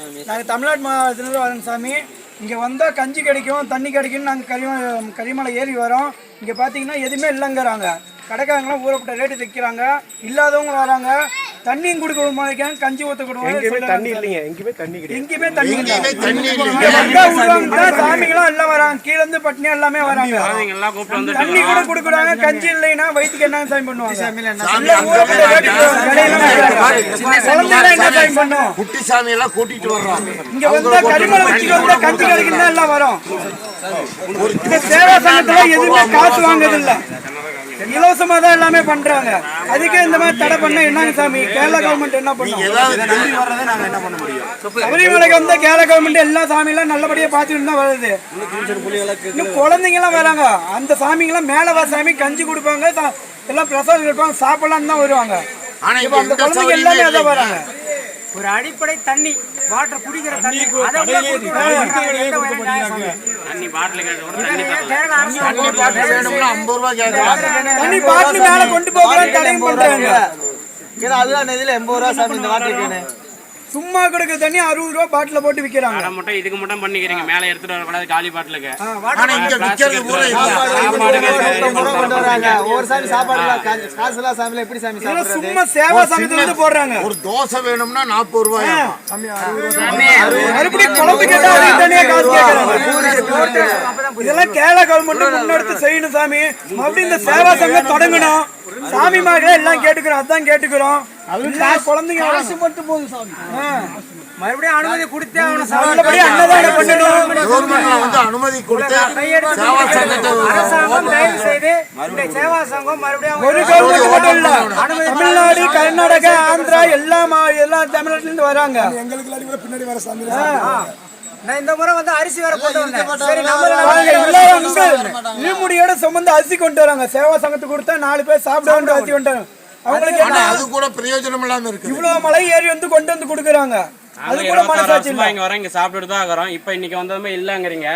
நாங்கள் தமிழ்நாட்டு மாநிலத்தில் வரேன் சாமி. இங்கே வந்தால் கஞ்சி கிடைக்கும் தண்ணி கிடைக்கும்னு நாங்கள் கரிம கரிமலை ஏறி வரோம். இங்கே பார்த்தீங்கன்னா எதுவுமே இல்லைங்கிறாங்க. கடைக்காரங்களாம் ஊறப்பட்ட ரேட்டு தைக்கிறாங்க இல்லாதவங்க வராங்க. தண்ணியும் கொடுக்க மாட்டேங்கிறாங்க. கஞ்சி ஊற்ற கொடுவாங்க தண்ணி இல்லைங்க. எங்கேயுமே தண்ணி கிடையாது. எங்கேயுமே தண்ணி இல்லை. இங்க வந்தா விடுவாங்க தான் சாமிகளும் எல்லாம் வராங்க கீழ இருந்து பட்னியா எல்லாமே வராங்க. தண்ணி கூட கொடுக்குறாங்க. கஞ்சி இல்லைன்னா வயிற்றுக்கு என்ன சாமி பண்ணுவாங்க? குட்டி சாமி எல்லாம் கூட்டிட்டு வர்றோம் இங்க வந்தா கரிமலை வச்சுட்டு வந்தா கஞ்சி கிடைக்குன்னா எல்லாம் வரும். இந்த சேவா சங்கத்துல எதுவுமே காசு வாங்குறது இல்ல இலவசமா தான் எல்லாமே பண்றாங்க. அதுக்கே இந்த மாதிரி தடை பண்ணா என்னங்க சாமி? கேரளா கவர்மெண்ட் என்ன பண்ணும்? ஏதாவது சபரிமலைக்கு வந்தா கேரளா கவர்மெண்ட் எல்லா சாமியெல்லாம் நல்லபடியா பாத்துட்டு தான் வருது இன்னும் குழந்தைங்க எல்லாம் வராங்க. அந்த சாமிங்க எல்லாம் மேல வர சாமி கஞ்சி கொடுப்பாங்க எல்லாம் பிரசாதம் கொடுப்பாங்க சாப்பிடலாம் தான் வருவாங்க. ஆனா இப்ப இங்க அந்த குழந்தைங்க எல்லாமே அதான் வராங்க. ஒரு அடிப்படை தண்ணி. வாட்டர் குடிக்கிற தண்ணி. அதை கூட? தண்ணி பாட்டில். தண்ணி பாட்டில் மேல கொண்டு போகலாம் தடையும் பண்றாங்க. ஏன்னா அதுதான் இதுல எண்பது ரூபா சாமி இந்த வாட்டருக்கு சும்மா கொடுக்குற தண்ணி அறுபது ரூபா பாட்டில போட்டு விக்கிறாங்க. அரை மட்டும் இதுக்கு மட்டும் பண்ணிக்கிறீங்க. மேலே எடுத்துட்டு வரக்கூடாது காலி பாட்டிலுக்கு. ஆனா இங்க விக்கிறது பூரா கொண்டு வராங்க. ஒவ்வொரு சாமி சாப்பாடு இல்ல, கா- காசு இல்ல சாமியில எப்படி சாமி சாப்பிடுறது? சும்மா சேவா சங்கத்துல இருந்து போடுறாங்க. ஒரு தோசை வேணும்னா நாற்பது ரூபாய்? மறுபடியும் குழம்பு கேட்டா அதுக்கு தனியா காசு இதெல்லாம் கேரளா கவர்மெண்ட் முன்னெடுத்து செய்யணும் சாமி. மறுபடியும் இந்த சேவா சங்கம் தொடங்கணும். சாமி மகளே எல்லாம் கேட்டுக்கிறோம் அதான் கேட்டுக்கிறோம். குழந்தைங்க காசு மட்டும் போதும் சாமி. மறுபடியும் அனுமதி கொடுத்தே அவனை அனுமதி கொடுத்து சேவா சங்கத்தை அரசாங்கம் தயவு செய்து இந்த சேவா சங்கம் மறுபடியும் தமிழ்நாடு கர்நாடகா ஆந்திரா எல்லா மா எல்லா தமிழ்நாட்டுல இருந்து வராங்க நான் இந்த முறை வந்து அரிசி வேற போட்டு வந்தேன். சரி நம்ம அவங்க எல்லாரும் அங்க இழுமுடியோட சுமந்து அரிசி கொண்டு வராங்க. சேவா சங்கத்துக்கு கொடுத்தா நாலு பேர் சாப்பிட வேண்டிய அரிசி கொண்டு வராங்க. அவங்களுக்கு அது கூட பிரயோஜனம் இல்லாம இருக்குது. இவ்வளவு மலை ஏறி வந்து கொண்டு வந்து கொடுக்குறாங்க. அது கூட மனசாட்சி இல்ல. இங்க வரோம் இங்க சாப்பிட்டுட்டு தான் இருக்கிறோம் இப்போ இன்னைக்கு வந்ததுமே இல்லங்கிறீங்க.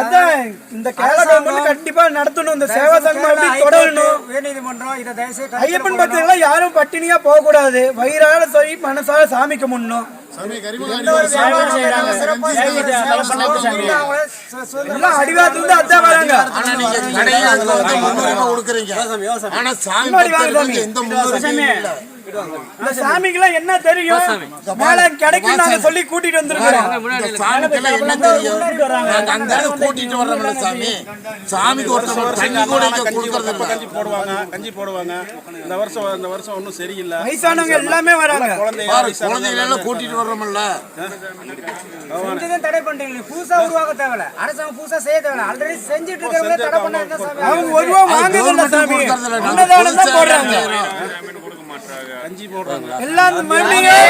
அதான் இந்த கேரளா கவர்மெண்ட் கண்டிப்பா நடத்தணும். இந்த சேவா சங்கம் அப்படி தொடரணும். உயர்நீதிமன்றம் இதை தயவு செய்து ஐயப்பன் பக்தர்களா யாரும் பட்டினியா போக கூடாது வயிறார சொல்லி மனசார சாமிக்கு முன்னும் அடிவாரத்துல அதான் வராங்க. ஆனா நீங்க கடையில அதுல வந்து முன்னுரிமை கொடுக்குறீங்க. ஆனா சாமி எந்த முன்னுரிமையும் இல்ல. இந்த சாமிக்கெல்லாம் என்ன தெரியும்? மேல கிடைக்கும் நாங்க சொல்லி கூட்டிட்டு வந்திருக்கிறோம். இந்த சாமிக்கெல்லாம் என்ன தெரியும்? நாங்க அந்த இடத்துல கூட்டிட்டு வர்றோம்ல சாமி. சாமிக்கு ஒருத்தர் தண்ணி கூட இங்க கொடுக்கறது இல்ல. கஞ்சி போடுவாங்க கஞ்சி போடுவாங்க. இந்த வருஷம் இந்த வருஷம் ஒன்றும் சரியில்லை. வயசானவங்க எல்லாமே வராங்க. பாரு குழந்தைகளை எல்லாம் கூட்டிட்டு வர்றோம்ல. செஞ்சதும் தடை பண்றீங்க. புதுசா உருவாக்க தேவையில்ல. அரசாங்கம் புதுசா செய்ய தேவையில்ல. ஆல்ரெடி செஞ்சுட்டு இருக்கிறவங்க தடை அவங்க ஒரு ரூபா சாமி. அன்னதானம் தான் போடுறாங்க. கஞ்சி போடுறாங்க. மறுபடியும்